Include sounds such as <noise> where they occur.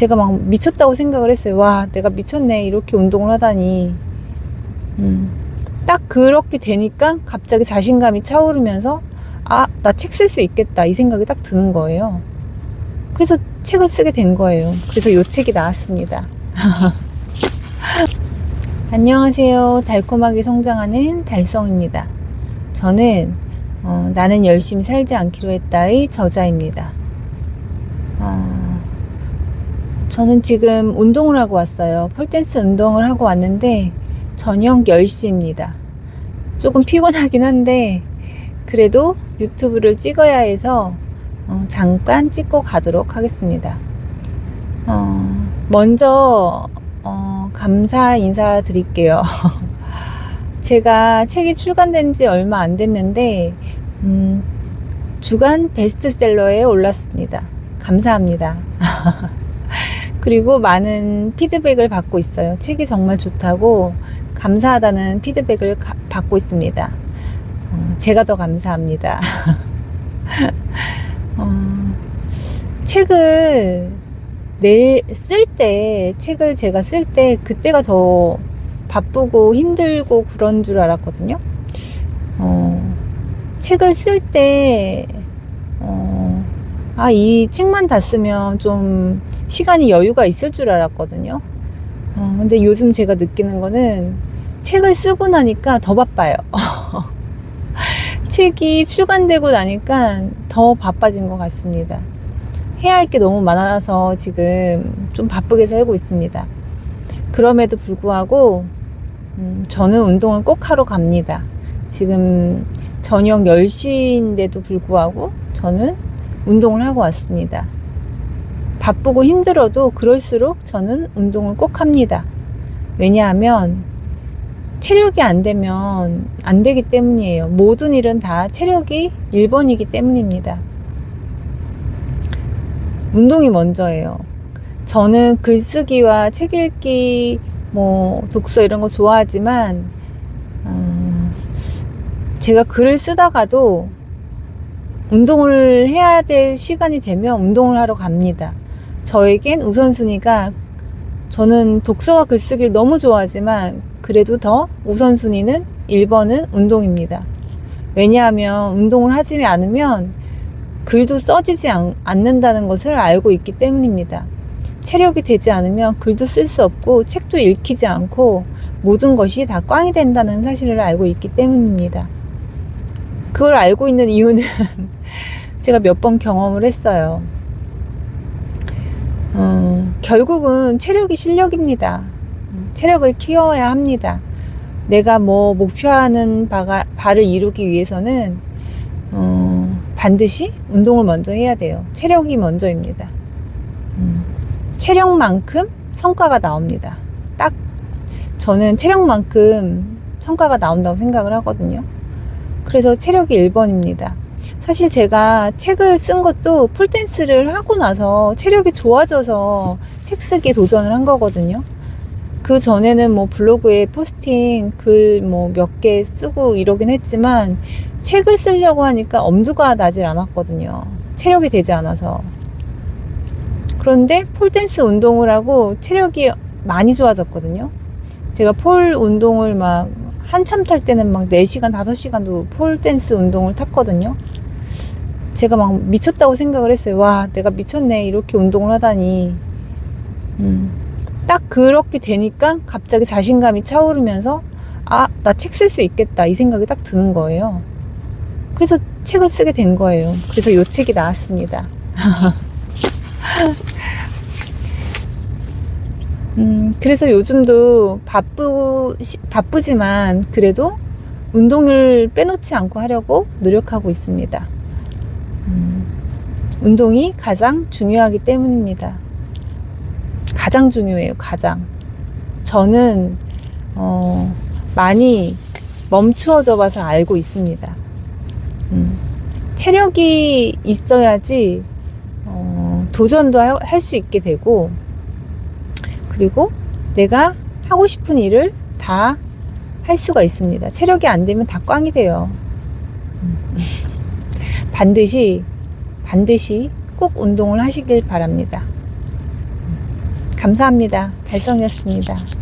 제가 막 미쳤다고 생각을 했어요. 와, 내가 미쳤네. 이렇게 운동을 하다니. 음, 딱 그렇게 되니까 갑자기 자신감이 차오르면서 아, 나 책 쓸 수 있겠다. 이 생각이 딱 드는 거예요. 그래서 책을 쓰게 된 거예요. 그래서 요 책이 나왔습니다. <laughs> 안녕하세요. 달콤하게 성장하는 달성입니다. 저는 어, 나는 열심히 살지 않기로 했다의 저자입니다. 어, 저는 지금 운동을 하고 왔어요. 폴댄스 운동을 하고 왔는데 저녁 10시입니다. 조금 피곤하긴 한데 그래도 유튜브를 찍어야 해서 어, 잠깐 찍고 가도록 하겠습니다. 어, 먼저 어, 감사 인사 드릴게요. <laughs> 제가 책이 출간된 지 얼마 안 됐는데 음, 주간 베스트셀러에 올랐습니다. 감사합니다. <laughs> 그리고 많은 피드백을 받고 있어요. 책이 정말 좋다고 감사하다는 피드백을 가- 받고 있습니다. 어, 제가 더 감사합니다. <laughs> 어, 책을 내 쓸 때 책을 제가 쓸 때 그때가 더 바쁘고 힘들고 그런 줄 알았거든요. 어, 책을 쓸 때, 어, 아, 이 책만 다 쓰면 좀 시간이 여유가 있을 줄 알았거든요. 어, 근데 요즘 제가 느끼는 거는 책을 쓰고 나니까 더 바빠요. <laughs> 책이 출간되고 나니까 더 바빠진 것 같습니다. 해야 할 게 너무 많아서 지금 좀 바쁘게 살고 있습니다. 그럼에도 불구하고 음, 저는 운동을 꼭 하러 갑니다. 지금 저녁 10시인데도 불구하고 저는 운동을 하고 왔습니다. 바쁘고 힘들어도 그럴수록 저는 운동을 꼭 합니다. 왜냐하면 체력이 안 되면 안 되기 때문이에요. 모든 일은 다 체력이 1번이기 때문입니다. 운동이 먼저예요. 저는 글쓰기와 책 읽기, 뭐, 독서 이런 거 좋아하지만, 음, 제가 글을 쓰다가도 운동을 해야 될 시간이 되면 운동을 하러 갑니다. 저에겐 우선순위가 저는 독서와 글쓰기를 너무 좋아하지만 그래도 더 우선순위는 1번은 운동입니다. 왜냐하면 운동을 하지 않으면 글도 써지지 않, 않는다는 것을 알고 있기 때문입니다. 체력이 되지 않으면 글도 쓸 수 없고 책도 읽히지 않고 모든 것이 다 꽝이 된다는 사실을 알고 있기 때문입니다. 그걸 알고 있는 이유는 <laughs> 제가 몇 번 경험을 했어요. 음, 결국은 체력이 실력입니다. 음, 체력을 키워야 합니다. 내가 뭐 목표하는 바가, 바를 이루기 위해서는 음, 반드시 운동을 먼저 해야 돼요. 체력이 먼저입니다. 음, 체력만큼 성과가 나옵니다. 딱 저는 체력만큼 성과가 나온다고 생각을 하거든요. 그래서 체력이 1번입니다. 사실 제가 책을 쓴 것도 폴댄스를 하고 나서 체력이 좋아져서 책 쓰기 도전을 한 거거든요. 그 전에는 뭐 블로그에 포스팅 글 뭐 몇 개 쓰고 이러긴 했지만 책을 쓰려고 하니까 엄두가 나질 않았거든요. 체력이 되지 않아서. 그런데 폴댄스 운동을 하고 체력이 많이 좋아졌거든요. 제가 폴 운동을 막 한참 탈 때는 막 4시간, 5시간도 폴댄스 운동을 탔거든요. 제가 막 미쳤다고 생각을 했어요. 와, 내가 미쳤네. 이렇게 운동을 하다니. 음, 딱 그렇게 되니까 갑자기 자신감이 차오르면서 아, 나 책 쓸 수 있겠다. 이 생각이 딱 드는 거예요. 그래서 책을 쓰게 된 거예요. 그래서 요 책이 나왔습니다. <laughs> 음, 그래서 요즘도 바쁘, 시- 바쁘지만 그래도 운동을 빼놓지 않고 하려고 노력하고 있습니다. 음, 운동이 가장 중요하기 때문입니다. 가장 중요해요, 가장. 저는, 어, 많이 멈추어져 봐서 알고 있습니다. 음, 체력이 있어야지, 어, 도전도 할 수 있게 되고, 그리고 내가 하고 싶은 일을 다 할 수가 있습니다. 체력이 안 되면 다 꽝이 돼요. 음. 반드시, 반드시 꼭 운동을 하시길 바랍니다. 감사합니다. 달성이었습니다.